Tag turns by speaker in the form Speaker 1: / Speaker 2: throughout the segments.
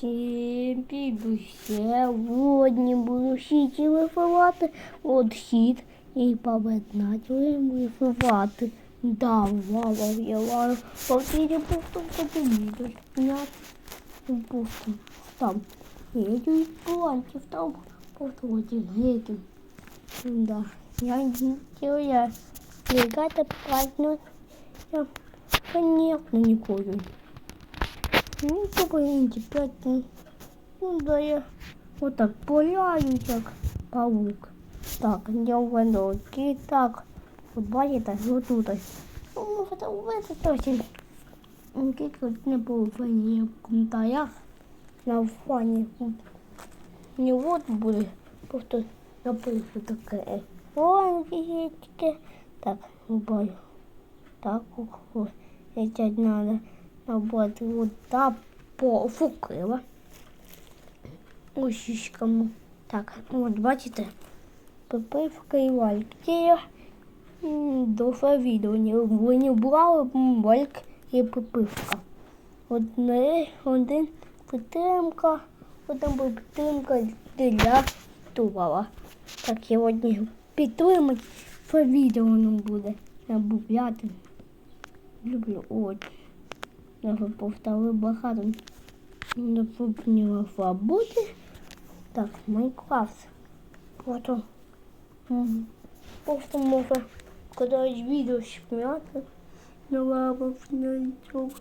Speaker 1: всім піду сьогодні буду всі вифивати отхід і пам'ятнати вифивати. Да, мама, я вам повтірі пустом таки зняти. Пустом. Там. Еду і планчів там. Повторі геть. Да. Я не делаю. Легата празднует. Я, конечно, не курю. Ну, покоїнці п'ять. Ну, да я отак пуляю, як паук. Так, я введу. І так, от бачите, отут. Ну, можете увидіти точно. Кілька не було в коментарях. На фані. Не вот были. просто напишу таке. Ой, фігетики. Так, бою. Так, ось, надо работы вот да пофукила усічками. Так, от бачите, пипивка і вальки. Душа відео. Вони брали вальк і пипивка. Одне, один підтримка, один підтримка для тувала. Так, сьогодні підтримати, по відео нам буде. Я був Люблю, от. Треба повтали багато. Не випніло роботи. Так, Майнкрафт. Потім. Просто можна кидають відео шмяти. На лапах на YouTube.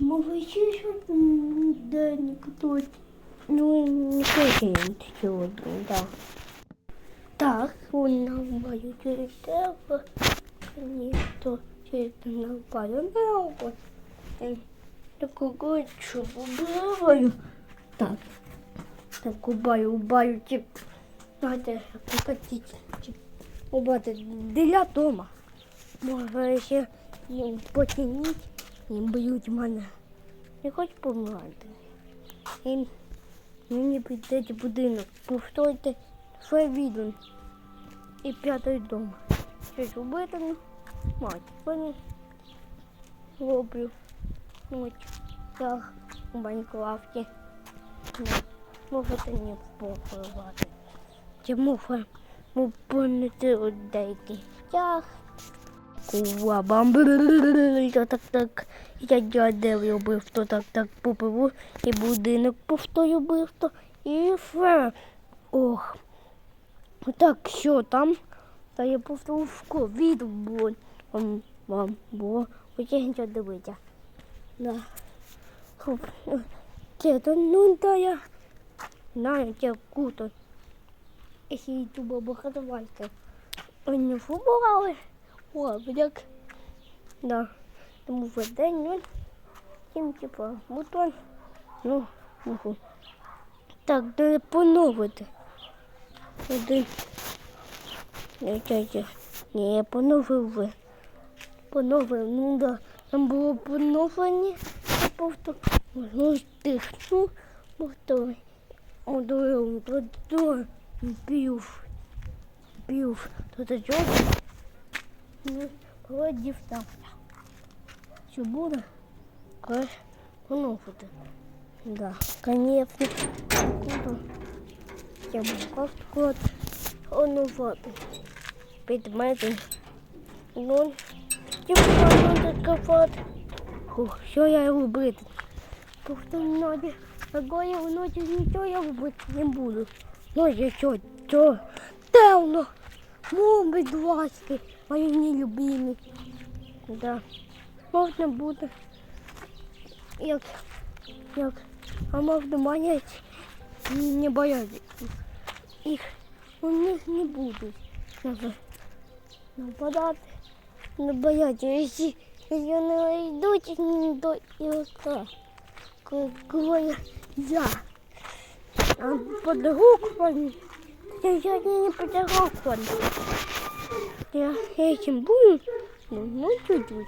Speaker 1: Мы вообще щось де не катуть. Ну, не кидаємо да. так. Так, у нас мою через тебе. Через нас баю на роботу. Такого чубаю. Так. Так, убаю, убаю, тип. Давайте покатить. Убати для дома. Можна ще потягнути і б'ють мене. Не хочу помагати. І мені прийдеться будинок. Повторюйте своє відео. І п'ятий дом. Щось убити, мать, вони роблю заснуть, як у Майнкрафті. Ну, муха не поховати. Чи муха ну, мупонити оддайте. Тях. Кува бам. Я так так. Я дядев любив, то так так попиву. І будинок повторю бив, то і фе. Ох. Так, що там? Та я повторю в ковід, бо вам було хотіть дивитися. Да. Хоп. Це то ну да я. Знаю, це круто. Якщо ютуба багатовалька. Вони футболали. О, як. Да. Тому в день, ну, тим, типа, бутон. Ну, угу. Так, не поновити. Один. Не. Ні, я поновив. ви. Поновив, ну да. Там було поновлення. Я просто ну, стихну. Повторюю. Одорив, то пів. Пів. То це чого? Ну, Холодів там. Що буде? Коли поновити. Да, конечно. Буду. Я буду код онувати. Підмети. Ну, телефон кафати. Фух, що я робити? Просто ноги. Такої вночі нічого я робити не буду. Я що, що? Темно. Моби двадцять, мої нелюбимі. Да. Можна буде. Як, як, а можна маняти, не бояться. Їх у них не будуть напа- нападати, не бояться. Якщо, вони йдуть, не до і ока. Коли я, а подгуквані, я, я не подгуквані. Я этим буду, ну, ну чуть-чуть.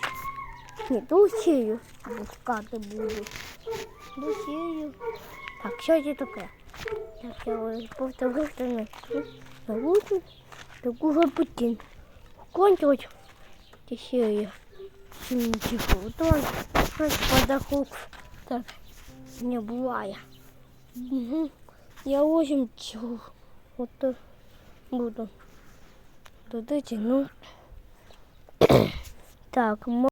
Speaker 1: Ні, досію пускати буду. Досію. Так, що це таке? Так, я ось повторив, що на научу таку запутін. Кончилось. Досію. Типу, то ось подохук. Так, Не буває. Угу. Я ось цю. От то буду туди тягну. Так,